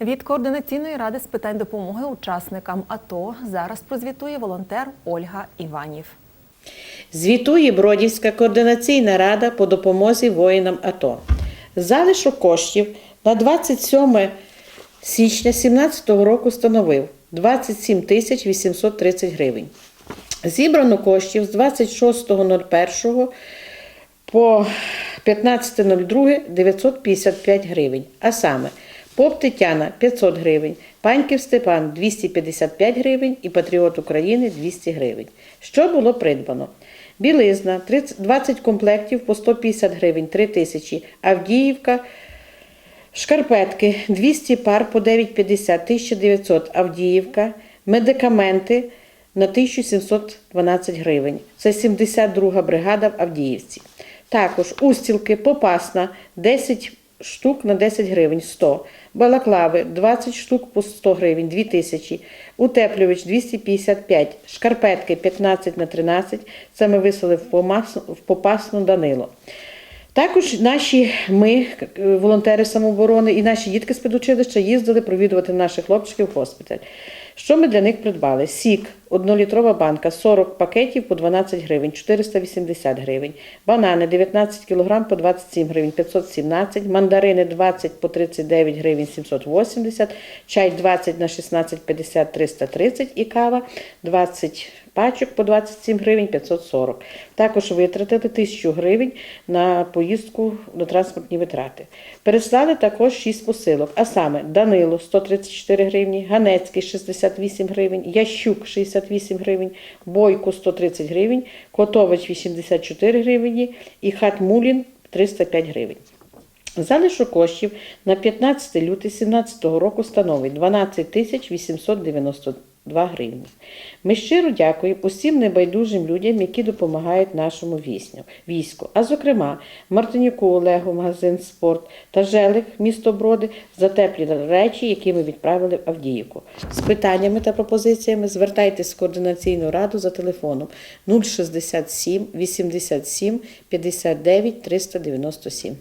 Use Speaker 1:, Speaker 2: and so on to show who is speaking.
Speaker 1: Від координаційної ради з питань допомоги учасникам АТО зараз прозвітує волонтер Ольга Іванів.
Speaker 2: Звітує Бродівська координаційна рада по допомозі воїнам АТО. Залишок коштів на 27 січня 2017 року становив 27 тисяч 830 гривень. Зібрано коштів з 26.01 по 15.02 955 гривень. А саме Поп Тетяна 500 гривень, Паньків Степан 255 гривень і Патріот України 200 гривень. Що було придбано? Білизна 30 20 комплектів по 150 гривень 3 тисячі, Авдіївка Шкарпетки 200 пар по 9,50 1900 Авдіївка, медикаменти на 1712 гривень. Це 72 бригада в Авдіївці. Також устілки Попасна 10 штук на 10 гривень 100. Балаклави 20 штук по 100 гривень 2000. Утеплювач 255. Шкарпетки 15 на 13. Це ми висели в Попасну Данило. Також наші ми, волонтери самооборони, і наші дітки з педучилища їздили провідувати наших хлопчиків в госпіталь. Що ми для них придбали? Сік, однолітрова банка, 40 пакетів по 12 гривень, 480 гривень. Банани 19 кг по 27 гривень, 517. Мандарини 20 по 39 гривень, 780. Чай 20 на 16,50, 330 і кава 20 пачок по 27 гривень 540. Також витратили 1000 гривень на поїздку на транспортні витрати. Переслали також 6 посилок, а саме Данило 134 гривні, Ганецький 68 гривень, Ящук 68 гривень, Бойко 130 гривень, Котович 84 гривні і Хатмулін 305 гривень. Залишок коштів на 15 лютого 2017 року становить 12 тисяч 892 гривні. Ми щиро дякуємо усім небайдужим людям, які допомагають нашому війську, а зокрема Мартинюку Олегу, магазин Спорт та Желих, місто Броди за теплі речі, які ми відправили в Авдіївку. З питаннями та пропозиціями звертайтесь в координаційну раду за телефоном 067 87 59 397.